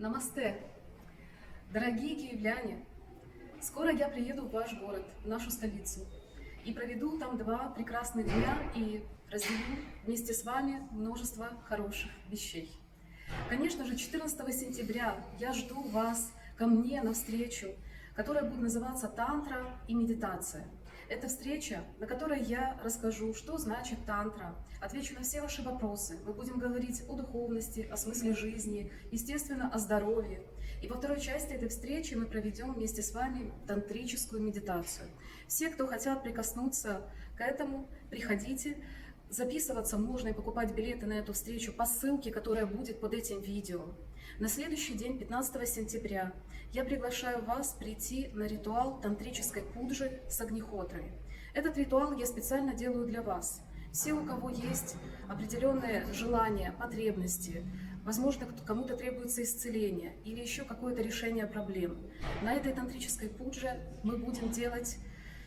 Намасте! Дорогие киевляне! Скоро я приеду в ваш город, в нашу столицу, и проведу там два прекрасных дня и разделю вместе с вами множество хороших вещей. Конечно же, 14 сентября я жду вас ко мне на встречу, которая будет называться «Тантра и медитация». Это встреча, на которой я расскажу, что значит тантра, отвечу на все ваши вопросы. Мы будем говорить о духовности, о смысле жизни, естественно, о здоровье. И во второй части этой встречи мы проведем вместе с вами тантрическую медитацию. Все, кто хотят прикоснуться к этому, приходите. Записываться можно и покупать билеты на эту встречу по ссылке, которая будет под этим видео. На следующий день, 15 сентября, я приглашаю вас прийти на ритуал тантрической пуджи с огнехотрой. Этот ритуал я специально делаю для вас. Все, у кого есть определенные желания, потребности, возможно, кому-то требуется исцеление или еще какое-то решение проблем. На этой тантрической пудже мы будем делать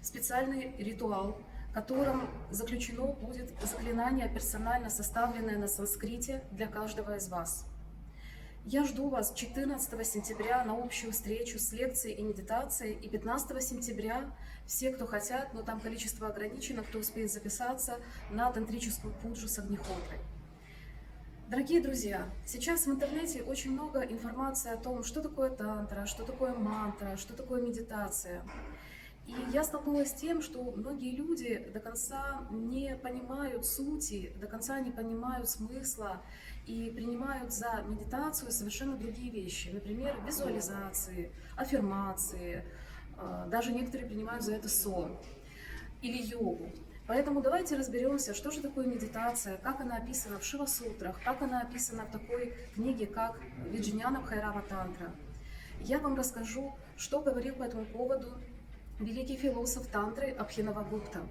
специальный ритуал, в котором заключено будет заклинание, персонально составленное на санскрите для каждого из вас. Я жду вас 14 сентября на общую встречу с лекцией и медитацией, и 15 сентября все, кто хотят, но там количество ограничено, кто успеет записаться на тантрическую пуджу с огнехотрой. Дорогие друзья, сейчас в интернете очень много информации о том, что такое тантра, что такое мантра, что такое медитация. И я столкнулась с тем, что многие люди до конца не понимают сути, до конца не понимают смысла и принимают за медитацию совершенно другие вещи. Например, визуализации, аффирмации, э, даже некоторые принимают за это сон или йогу. Поэтому давайте разберемся, что же такое медитация, как она описана в Шивасутрах, как она описана в такой книге, как Виджняна Бхайрава Тантра. Я вам расскажу, что говорил по этому поводу великий философ тантры Абхинавагупта.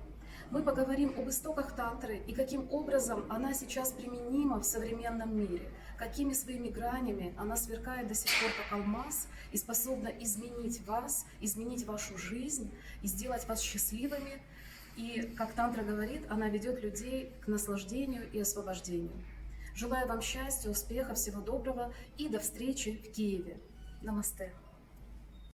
Мы поговорим об истоках тантры и каким образом она сейчас применима в современном мире, какими своими гранями она сверкает до сих пор как алмаз и способна изменить вас, изменить вашу жизнь и сделать вас счастливыми. И, как тантра говорит, она ведет людей к наслаждению и освобождению. Желаю вам счастья, успеха, всего доброго и до встречи в Киеве. Намасте.